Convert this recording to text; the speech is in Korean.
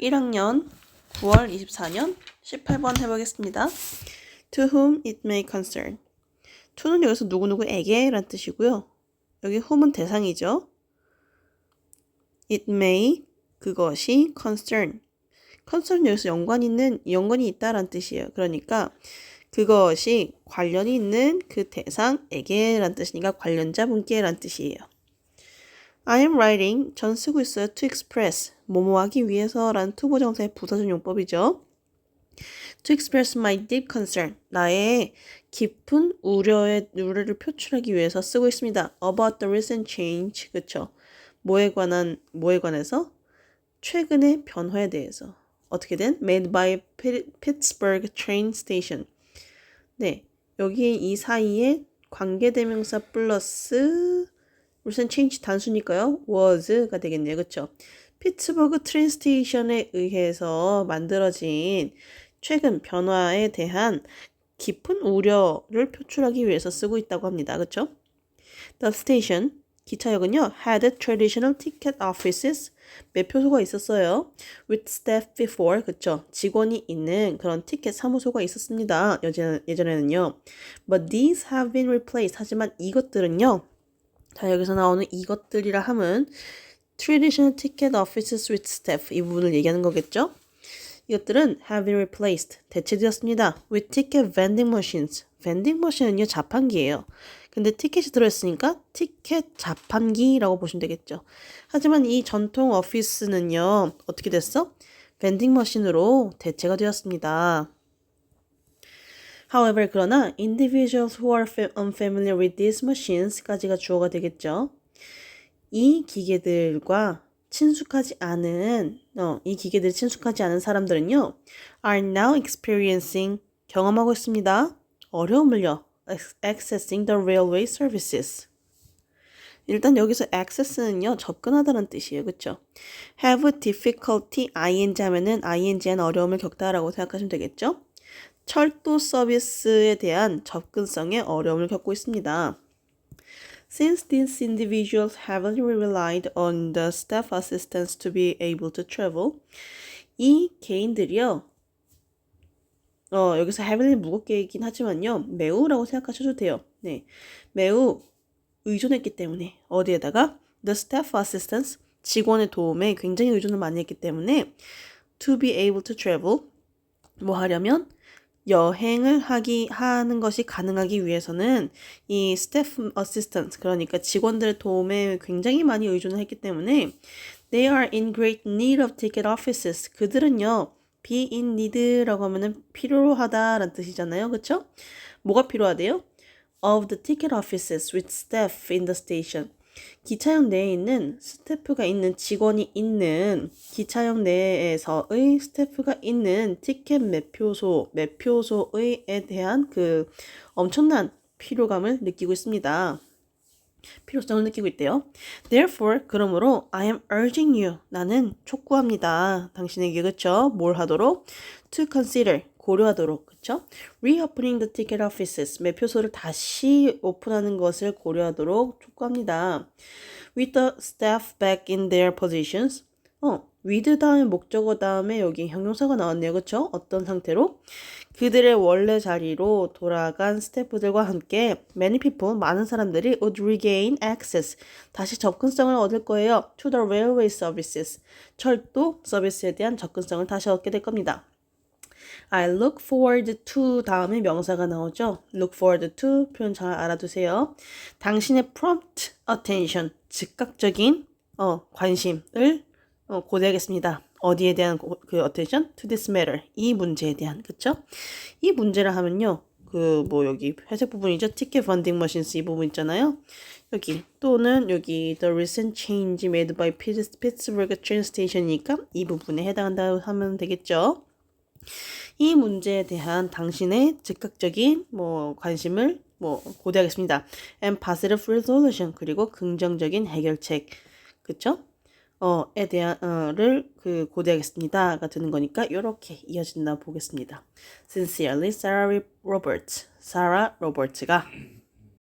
1학년 9월 24년 18번 해보겠습니다. To whom it may concern. to는 여기서 누구누구에게 란 뜻이고요. 여기 whom은 대상이죠. it may 그것이 concern. concern 여기서 연관 있는 연관이 있다란 뜻이에요. 그러니까 그것이 관련이 있는 그 대상에게 란 뜻이니까 관련자분께 란 뜻이에요. I am writing 전 쓰고 있어요. to express 뭐뭐 하기 위해서라는 투부정사의 부사적 용법이죠. To express my deep concern 나의 깊은 우려의 우려를 표출하기 위해서 쓰고 있습니다. About the recent change 그쵸? 뭐에 관한 뭐에 관해서 최근의 변화에 대해서 어떻게든 made by Pittsburgh train station 네 여기 이 사이에 관계대명사 플러스 recent change 단수니까요. was가 되겠네요. 그쵸? 피츠버그 트레인 스테이션에 의해서 만들어진 최근 변화에 대한 깊은 우려를 표출하기 위해서 쓰고 있다고 합니다. 그쵸? The station, 기차역은요, had traditional ticket offices, 매표소가 있었어요. With staff before, 그쵸? 직원이 있는 그런 티켓 사무소가 있었습니다. 예전, 예전에는요. But these have been replaced. 하지만 이것들은요, 자, 여기서 나오는 이것들이라 함은 traditional ticket offices with staff 이 부분을 얘기하는 거겠죠? 이것들은 have been replaced 대체되었습니다. with ticket vending machines vending machine은요 자판기예요. 근데 티켓이 들어있으니까 티켓 자판기라고 보시면 되겠죠. 하지만 이 전통 오피스는요 어떻게 됐어? vending machine으로 대체가 되었습니다. However, 그러나 individuals who are unfamiliar with these machines까지가 주어가 되겠죠. 이 기계들과 친숙하지 않은 어, 이 기계들이 친숙하지 않은 사람들은요, are now experiencing 경험하고 있습니다. 어려움을요, accessing the railway services. 일단 여기서 access는요, 접근하다는 뜻이에요. 그쵸? have difficulty ing 하면은 ing는 어려움을 겪다라고 생각하시면 되겠죠? 철도 서비스에 대한 접근성에 어려움을 겪고 있습니다. Since these individuals heavily relied on the staff assistants to be able to travel, 이 개인들이요. 어, 여기서 heavily 무겁게 있긴 하지만요. 매우라고 생각하셔도 돼요. 네. 매우 의존했기 때문에 어디에다가 the staff assistants 직원의 도움에 굉장히 의존을 많이 했기 때문에 to be able to travel 뭐 하려면 여행을 하기 하는 것이 가능하기 위해서는 이 스태프 어시스턴트 그러니까 직원들의 도움에 굉장히 많이 의존을 했기 때문에 they are in great need of ticket offices 그들은요 be in need라고 하면은 필요하다라는 뜻이잖아요 그쵸 뭐가 필요하대요 of the ticket offices with staff in the station 기차역 내에 있는 스태프가 있는 직원이 있는 기차역 내에서의 스태프가 있는 티켓 매표소, 매표소에 대한 그 엄청난 피로감을 느끼고 있습니다. 필요성을 느끼고 있대요. Therefore, 그러므로 I am urging you. 나는 촉구합니다. 당신에게 그쵸? 뭘 하도록? To consider. 고려하도록 그쵸? Reopening the ticket offices 매표소를 다시 오픈하는 것을 고려하도록 촉구합니다. With the staff back in their positions 어, with 다음에 목적어 다음에 여기 형용사가 나왔네요. 그쵸? 어떤 상태로? 그들의 원래 자리로 돌아간 스태프들과 함께 many people, 많은 사람들이 would regain access, 다시 접근성을 얻을 거예요. to the railway services, 철도 서비스에 대한 접근성을 다시 얻게 될 겁니다. I look forward to 다음에 명사가 나오죠. look forward to 표현 잘 알아두세요. 당신의 prompt attention 즉각적인 어, 관심을 어, 고대하겠습니다. 어디에 대한 그 attention? to this matter 이 문제에 대한 그쵸? 이 문제를 하면요. 그 뭐 여기 회색 부분이죠. ticket vending machines 이 부분 있잖아요. 여기 또는 여기 the recent change made by Pittsburgh train station이니까 이 부분에 해당한다 하면 되겠죠. 이 문제에 대한 당신의 즉각적인 뭐 관심을 뭐 고대하겠습니다. and positive resolution 그리고 긍정적인 해결책 그쵸? 어에 대한을 그 고대하겠습니다가 되는 거니까 이렇게 이어진다 보겠습니다. Sincerely, Sarah Roberts. Sarah Roberts가